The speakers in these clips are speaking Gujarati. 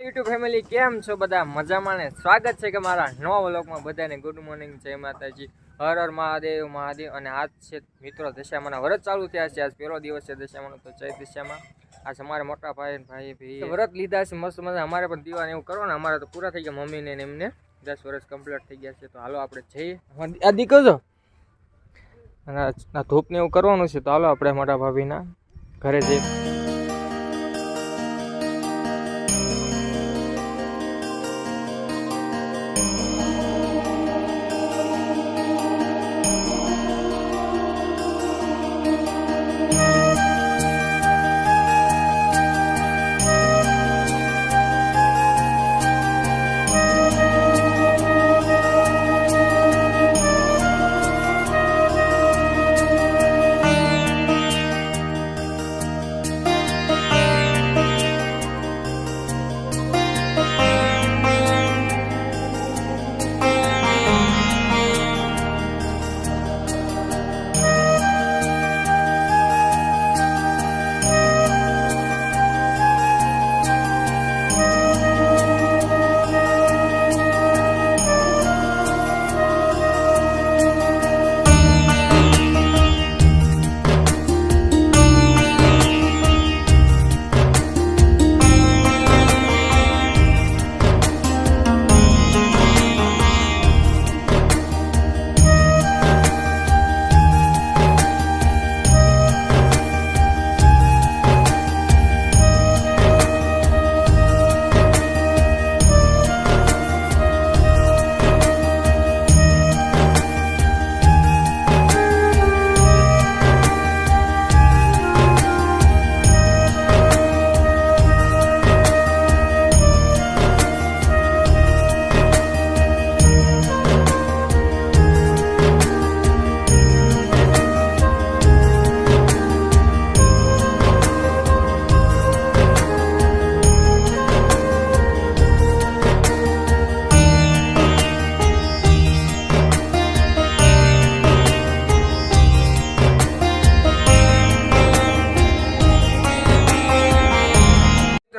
યુટ્યુબ ફેમિલી કેમ છો બધા? મજામાં ને? સ્વાગત છે કે મારા નવા વ્લોગમાં બધાને. ગુડ મોર્નિંગ જય માતાજી. હર હર મહાદેવ મહાદેવ. અને આજ છે, મિત્રો, દશામાના વ્રત ચાલુ થયા છે. આજ પહેલો દિવસ છે દશામાનો, તો ચૈત દશામાં. આજ અમારે મોટા ભાઈ ભાઈ ભાઈ વ્રત લીધા છે, મસ્ત મજા અમારે પણ દીવાને એવું કરો ને અમારે તો પૂરા થઈ ગયા મમ્મીને ને એમને. દસ વર્ષ કમ્પ્લીટ થઈ ગયા છે. તો હાલો આપણે જઈએ. આ દીકરો અને ધૂપને એવું કરવાનું છે. તો હાલો આપણે મોટા ભાભીના ઘરે જઈએ.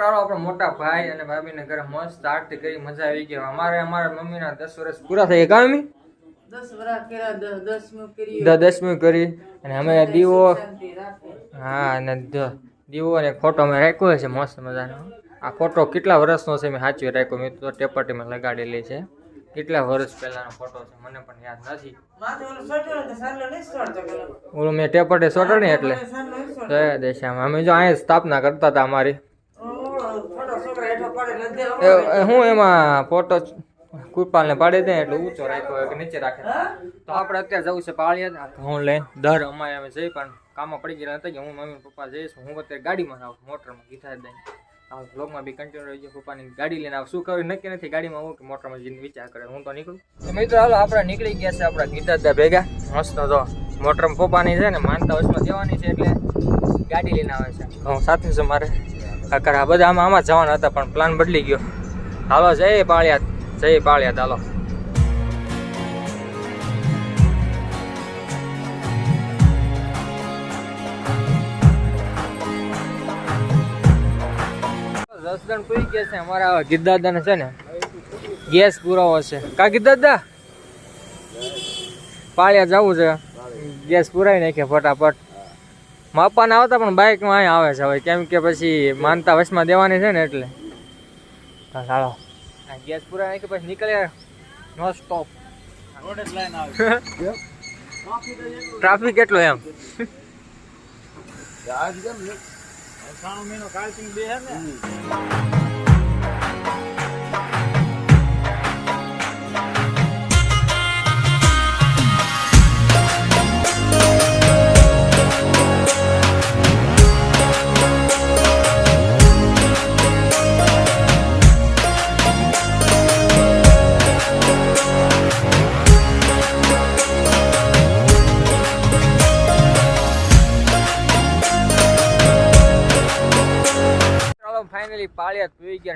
મિત્રો આપણો મોટા ભાઈ અને ભાભીને ઘરે મસ્ત આરતી કરી મજા આવી ગઈ. અમારે અમારા મમ્મીના દસ વર્ષ પૂરા થઈ ગયા મમ્મી? દસમું કરી. અને અમે દીવો હા અને દીવો અને ફોટો અમે રાખ્યો છે મસ્ત મજાનો. આ ફોટો કેટલા વર્ષનો છે મેં સાચવી રાખ્યો મેં તો ટેપાટીમાં લગાડેલી છે. કેટલા વર્ષ પહેલાનો ફોટો છે મને પણ યાદ નથી. ઓલું મેં ટેપાટી સોટો ને એટલે. દયા દેશામાં. અમે જો અહીંયા સ્થાપના કરતા હતા અમારી ઓલો ફોટો છોકરા હેઠો પડે એટલે દે એ- ઓલો. એ હું એમાં ફોટો કૃપાલને પાડી દે એટલે ઊંચો રાખ્યો કે નીચે રાખે તો આપણે અત્યારે જવું છે પાળિયા. ઘઉં લઈને દર અમારે અમે જઈ પણ કામમાં પડી ગયેલા હતા કે હું મમ્મી પપ્પા જઈશ હું અત્યારે ગાડીમાં આવું મોટરમાં ગીતા દઈને આ બ્લોગમાં બી કન્ટિન્યુ રહી ગયો. પપ્પાની ગાડી લઈને આવું. શું કરવું નક્કી નથી ગાડીમાં આવું કે મોટરમાં જઈને વિચાર કરે. હું તો નીકળું. તો મિત્રો હાલો આપણે નીકળી ગયા છે આપણા ગીતા ભેગા. મસ્ત તો મોટરમાં પપ્પાની છે ને માનતા વચમાં દેવાની છે એટલે ગાડી લઈને આવે છે. હું સાથે છે મારે. કાકર આ બધા આમાં આમાં જવાના હતા, પણ પ્લાન બદલી ગયો. હાલો, જય પાળિયાદ જય પાળિયાદ હાલો રસદણ પૂરી ગયા છે, અમારા ગીરદાદાને છે ને, ગેસ પુરાવો છે. કા ગીરદાદા? પાળિયા જવું છે. ગેસ પુરાવી નાખીએ ફટાફટ. માપાને આવતા પણ બાઇકમાં અહીં આવે છે હવે. કેમ કે પછી માનતા વસમાં દેવાની છે ને એટલે. હા, ચાલો આ ગેસ પૂરા નાખી પછી નીકળ્યા નો સ્ટોપ ટ્રાફિક કેટલો એમ. ચાલો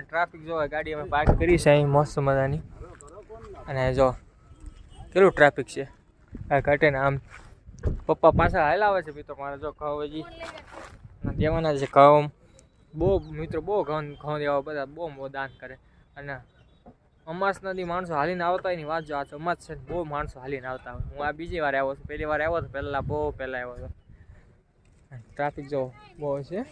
ટ્રાફિક જો ગાડી અમે પાર્ક કરી છે અહીં મસ્ત મજાની. અને જો, કેટલું ટ્રાફિક છે? આ ઘટે આમ. પપ્પા પાછા હાલાવે છે મિત્રો, મારે જો ઘઉં હજી દેવાના છે કહું બહુ, મિત્રો, બહુ ઘઉં ઘઉં દેવા બધા બહુ બહુ દાન કરે. અને અમાસ નદી માણસો હાલીને આવતા હોયની વાત જો આ તો અમાસ છે બહુ માણસો હાલીને આવતા હોય. હું આ બીજી વાર આવ્યો છું, પહેલી વાર આવ્યો હતો પહેલાં બહુ પહેલાં આવ્યો હતો ટ્રાફિક જો બહુ છે.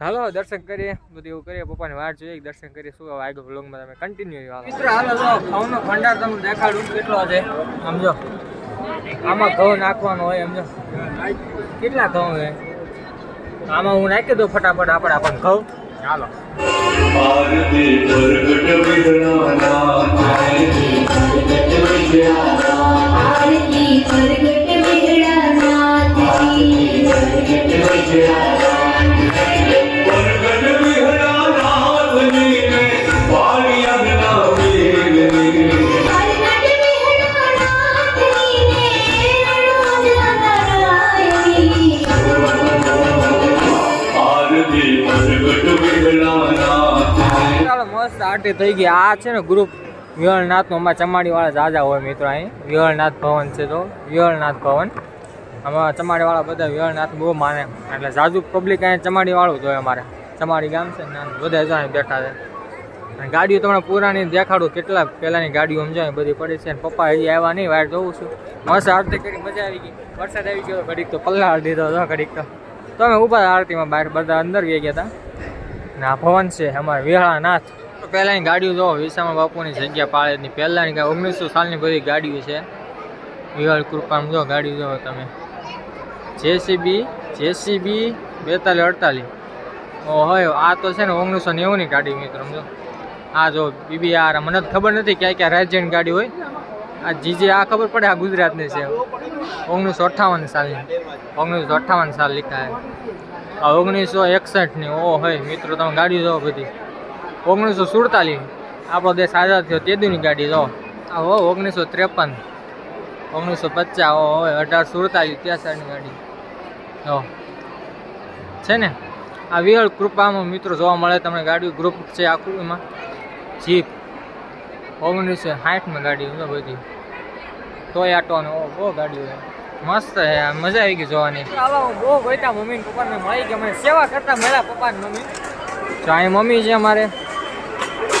હાલો દર્શન કરીએ. બધું એવું કરીએ. પપ્પાની વાટ જોઈએ દર્શન કરીએ. શું આગળ બ્લોગમાં તમે કન્ટિન્યુ હાલો મિત્રો હાલો જો ઘઉંનો ભંડાર તમને દેખાડું કેટલો છે? સમજો આમાં ઘઉં નાખવાનો હોય સમજો કેટલા ઘઉં છે? આમાં હું નાખી દઉં ફટાફટ આપણે આપણને ઘઉં. ચાલો આરતી પ્રગટ વિઘ્નનાથ આરતી થઈ ગઈ. આ છે ને ગ્રુપ વિહળનાથનું, અમારા ચમાડીવાળા જાજા હોય મિત્રો અહીં. વિહળનાથ ભવન છે તો, વિહળનાથ ભવન. આમાં ચમાડીવાળા બધા વિહળનાથ બહુ માને. એટલે જાજુ પબ્લિક અહીંયા ચમાડીવાળું જોઈએ અમારે. ચમાડી ગામ છે ને બધા જો બેઠા છે. અને ગાડીઓ તમને પુરાણી દેખાડું કેટલા પહેલાંની ગાડીઓ સમજાય બધી પડી છે અને પપ્પા હજી આવ્યા નહીં, વાર જોઉં છું. મસ્ત આરતી કરી, મજા આવી ગઈ. વરસાદ આવી ગયો, ઘડીક તો પલ્લાળ દીધો હતો ઘડીક તો. તમે ઊભા આરતીમાં બહાર, બધા અંદર ગઈ ગયા હતા. ને આ ભવન છે, અમારે વિહાળાનાથ. પહેલાંની ગાડીઓ જો વિસામા બાપુની જગ્યા પાળેની પહેલાંની ઓગણીસો સાલની બધી ગાડીઓ છે. વિવાળ કૃપામાં જો ગાડી જો તમે. જેસીબી જેસીબી બેતાલીસ અડતાલીસ. ઓહો આ તો છે ને ઓગણીસો નેવુંની ગાડી મિત્રો સમજો આ જો બીબી આર મને તો ખબર નથી ક્યાં ક્યાં રાજ્યની ગાડી હોય. આ જીજી, આ ખબર પડે આ ગુજરાતની છે. ઓગણીસો અઠ્ઠાવન સાલની. ઓગણીસો અઠ્ઠાવન સાલ લીખા આ ઓગણીસો એકસઠની ઓ હોય મિત્રો, તમે ગાડી જોવો બધી. ઓગણીસો સુડતાલીસ આપણો દેશ આઝાદ થયો તેદુની ગાડી જો. આ હો ઓગણીસો ત્રેપન ઓગણીસો પચાસ ઓ હોય અઢાર સુડતાલીસ ત્યાસાની ગાડી. જો. છે ને? આ વિહળ કૃપામાં મિત્રો જોવા મળે તમને ગાડી ગ્રુપ છે આખું એમાં. જીપ. ઓગણીસો સાઠમાં ગાડી બધી. તોય આટો ને ઓ બહુ ગાડીઓ મસ્ત છે મજા આવી ગઈ જોવાની. બહુ ગોઈતા મમ્મી પપ્પાને મળી ગયા મને સેવા કરતા મળ્યા પપ્પા મમ્મી. તો અહીં મમ્મી છે અમારે.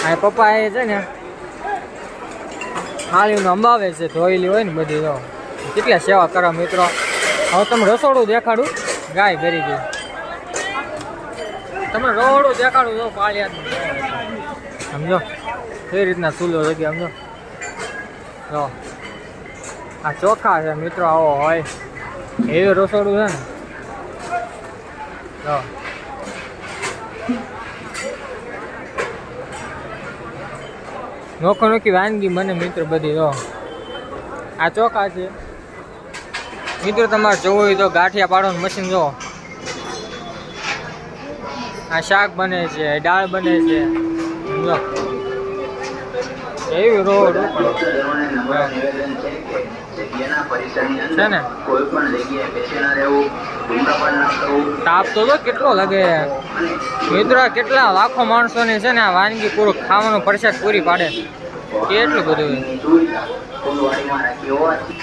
અહીં પપ્પા એ છે ને થાળીનું અંબાવે છે, ધોયેલી હોય ને બધી, જો. કેટલા સેવા કરો મિત્રો. હવે તમે રસોડું દેખાડું. ગાય ભરી ગઈ. તમે રસોડું દેખાડું, જો પાળિયા સમજો? કઈ રીતના ચૂલો જગ્યા સમજો? જો. આ ચોખા છે મિત્રો, આવો હોય. એવી રસોડું છે ને. જો. નોખો નોખી વાનગી મને મિત્ર બધી તો આ ચોખા છે. મિત્રો તમારે જોવું હોય તો ગાંઠિયા પાડવાનું મશીન જો. આ શાક બને છે, દાળ બને છે. એવી રોડ છે ને? કોઈ પણ જગ્યાએ બેસી ના રહેવું ધૂમ્રપાન ના કરવું તાપ તો જો કેટલો લાગે. મિત્રો કેટલા લાખો માણસોની છે ને આ વાનગી પૂરું ખાવાનો પરસાદ પૂરી પાડે. કેટલું બધું ફૂલવાડીમાં રાખી હોવાથી.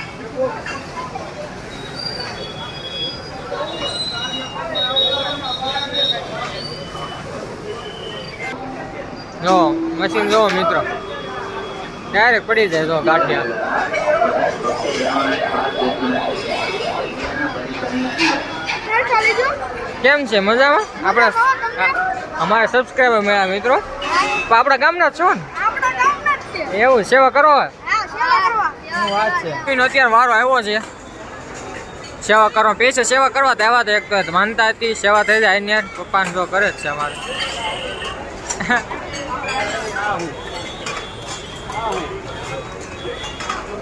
જો મશીન જો મિત્રો. ડાયરેક્ટ પડી જાય જો ગાંઠિયા. કેમ છે? મજામાં? આપણા અમારે સબસ્ક્રાઈબર મળ્યા મિત્રો. પણ આપણા ગામના છો ને? એવું સેવા કરો વાત છે? એનો અત્યારે વારો આવ્યો છે. સેવા કરવા પૈસા સેવા કરવા તો આવ્યા તો એક માનતા હતી સેવા થઈ જાય ને પપ્પાને જો કરે જ છે અમારે.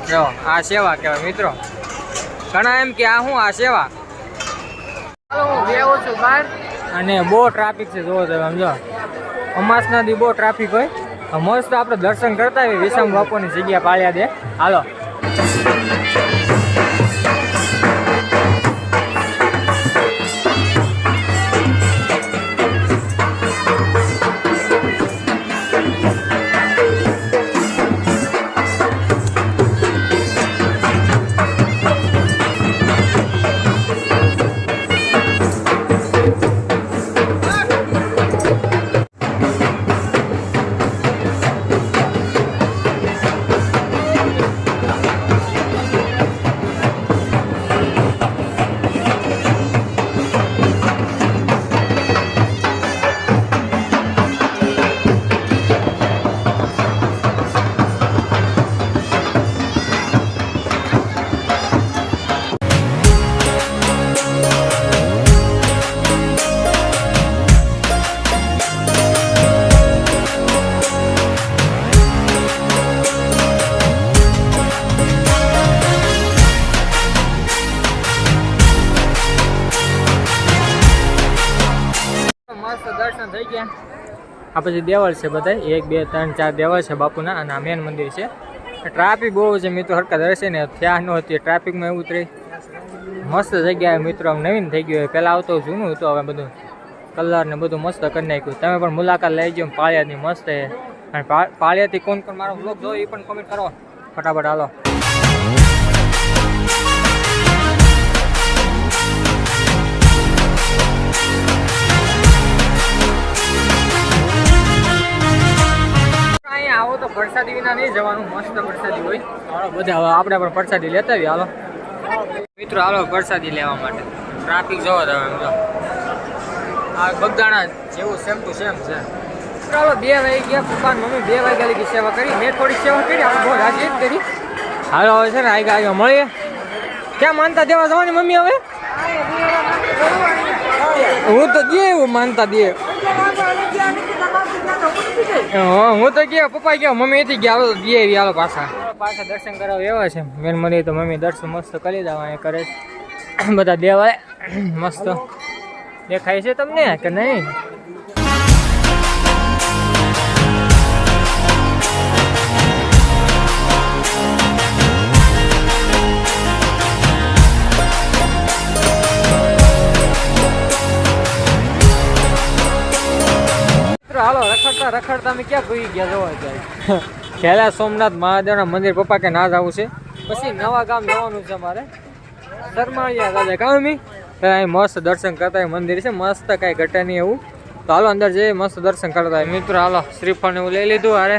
જો આ સેવા કહેવાય મિત્રો. ઘણા એમ કે આ શું આ સેવા? અને બહુ ટ્રાફિક છે જોવો તમે સમજો અમાસના દી બહુ ટ્રાફિક હોય. મસ્ત આપણે દર્શન કરતા આવીએ વિષમ બાપુની જગ્યા પાળ્યા દે. હાલો. આ પછી દેવળ છે બધા એક, બે, ત્રણ, ચાર દેવળ છે બાપુના અને આ મેન મંદિર છે. ટ્રાફિક બહુ છે મિત્રો, હરકત રહેશે ને થયા ન હતી. ટ્રાફિકમાં એવું ઉતરી મસ્ત જગ્યાએ મિત્રો, આમ નવીન થઈ ગયું પહેલાં આવતો જૂનું હતું, હવે બધું કલર ને બધું મસ્ત કરી નાખ્યું. તમે પણ મુલાકાત લઈ જાઓ પાળિયાની મસ્ત અને પાળિયાથી કોણ કોણ મારો બ્લોગ જોયો એ પણ કોમેન્ટ કરો. ફટાફટ હાલો. તો પ્રસાદી વિના નહીં જવાનું મસ્ત પરસાદી હોય. હાલો બધા હવે આપણે પણ પ્રસાદી લેતા આવીએ હાલો. મિત્રો હાલો પરસાદી લેવા માટે. ટ્રાફિક જોવો તમે જો આ બગદાણા જેવું સેમ ટુ સેમ છે. ચાલો બે વાગી ગયા પપ્પા મમ્મી બે વાગ્યા લીધી સેવા કરી. મેં થોડી સેવા કરી આપણે બહુ રાજી જ કરી. હાલો હવે છે ને આગળ આગળ મળીએ. ક્યાં માનતા દેવા જવાની મમ્મી હવે? હું તો દે એવું માનતા દે હા તો ગયા પપ્પા ગયા, મમ્મી એથી ગયા દે એવી, હાલો, પાછા. પાછા દર્શન કરાવ એવા છે મેન મંદિર તો મમ્મી દર્શન મસ્ત કરી દેવા એ કરે બધા દેવાય, મસ્ત. દેખાય છે તમને કે નહીં? રખડતા રખડતા અમે ક્યાં ભૂઈ ગયા જોવા જાય ખેલા સોમનાથ મહાદેવના મંદિર પપ્પા કે ના જવું છે. પછી નવા ગામ જવાનું છે અમારે. શરમાળિયા દાદા કામ મી ત્યાં અહીં મસ્ત દર્શન કરતા મંદિર છે. મસ્ત કાંઈ ઘટે નહીં એવું. તો હાલો અંદર જઈએ, મસ્ત દર્શન કરતા મિત્રો, હાલો, શ્રીફળ એવું લઈ લીધું અરે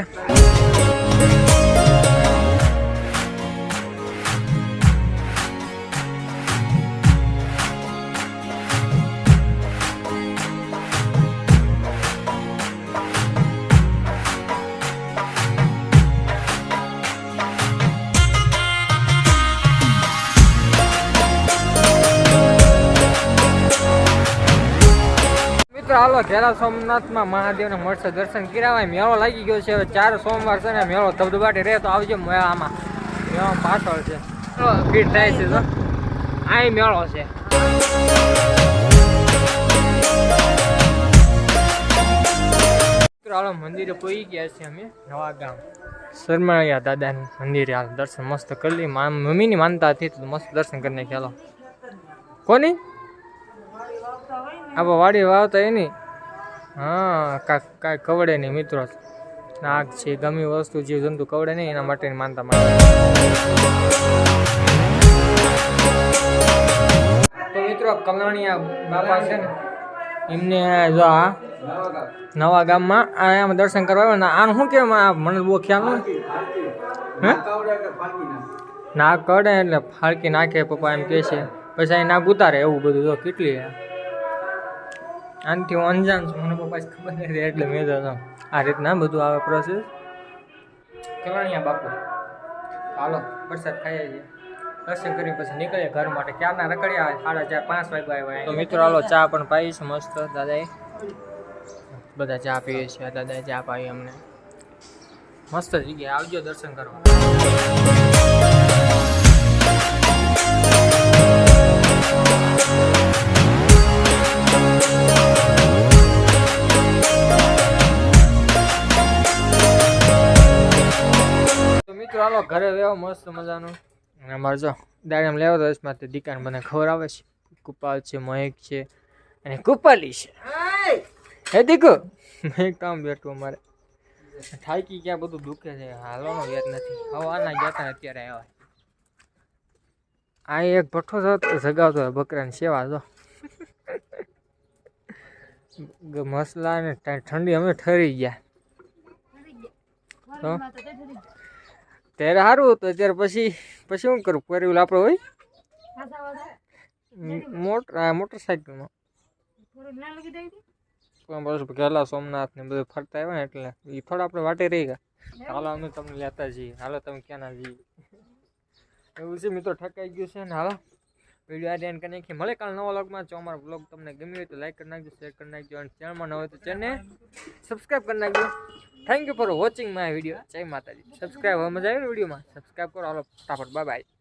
હાલો, ઘેરા સોમનાથમાં મહાદેવને મળશે દર્શન કરાવાય. મેળો લાગી ગયો છે. હવે ચાર સોમવાર છે ને, મેળો ધબધબાટી રહે તો આવજો મેળામાં મેળો પાછળ છે. ફીટ થાય છે તો અહીં મેળો છે. મંદિરે પહોંચી ગયા છીએ અમે, નવા ગામ. શરમાળિયા દાદાનું મંદિરે હાલ દર્શન મસ્ત કરી લઈ મમ્મીની માનતા હતી તો મસ્ત દર્શન કરીને નાખ્યા કોની? આપણે વાડી વાવતા એની હા, કાંઈ કાંઈ કવડે નહીં મિત્રો. નાગ છે, ગમી વસ્તુ જીવ જંતુ કવડે નહીં, એના માટેની માનતા માનતા તો મિત્રો કલાણીયા બાપા છે ને, એમને જો આ નવા ગામમાં આ એમ દર્શન કરવા આવ્યા ને, આનું શું કેમ મને બહુ ખ્યાલ નહીં હે? નાક કડે એટલે ફાળકી નાખે પપ્પા એમ કહે છે. પછી અહીં નાક ઉતારે એવું બધું, જો કેટલી. આનાથી હું અંજાન છું. મને પપ્પા ખબર નથી એટલે મેં તો આ રીતના બધું આવે પ્રોસેસ કલાણિયા બાપુ, હાલો, વરસાદ ખાઈએ છીએ દર્શન કરી પછી નીકળીએ ઘર માટે. ક્યારના રખડ્યા સાડા ચાર, પાંચ વાગ્યા આવ્યા તો મિત્રો, હાલો, ચા પણ પાઈ છે મસ્ત, દાદાએ. બધા ચા પીએ છીએ દાદાએ ચા પાઈ અમને. મસ્ત જગ્યાએ. આવજો દર્શન કરવા. મિત્રો હાલો ઘરે લેવો મસ્ત મજાનું. અને અમારે જો દાડમ લેવો તો એમાં તે દીકાન મને ખબર આવે છે. કુપાલ છે મહેક છે અને કુપાલી છે. હે દીકુ? મહેક કામ બેઠું અમારે. થાકી ક્યાં બધું દુખે છે? હાલવાનો યાદ નથી. હવે આના ગયા અત્યારે આવ્યા. આ એક ભઠ્ઠો થતો જગાવતો હોય બકરાની સેવા જો મસલા ને ઠંડી અમે ઠરી ગયા. તો ત્યારે સારું હતું. અત્યારે પછી પછી શું કરું? પરિવાર આપણે હોય? મોટર મોટરસાઇકલમાં પણ બસ ગયેલા સોમનાથ ને બધું ફરતા આવ્યા ને એટલે એ થોડા આપણે વાટે રહી ગયા. હાલો અમે તમને લેતા જઈએ. હાલો તમે ક્યાં ના જઈએ? એવું છે મિત્રો ઠકાઈ ગયું છે ને? હાલો. વીડિયો આજે એન્ડ કરી મળે કાલ નવા વ્લોગમાં. જો અમારો વ્લોગ તમને ગમ્યો હોય તો લાઈક કરી નાખજો શેર કરી નાખજો અને ચેનલમાં ન હોય તો ચેનલને સબસ્ક્રાઈબ કરી નાખજો. Thank you for watching my video જય માતાજી. સબસ્ક્રાઈબ હવે મજા આવી વિડીયોમાં? સબસ્ક્રાઈબ કરો. હાલો, ફટાફટ. Bye bye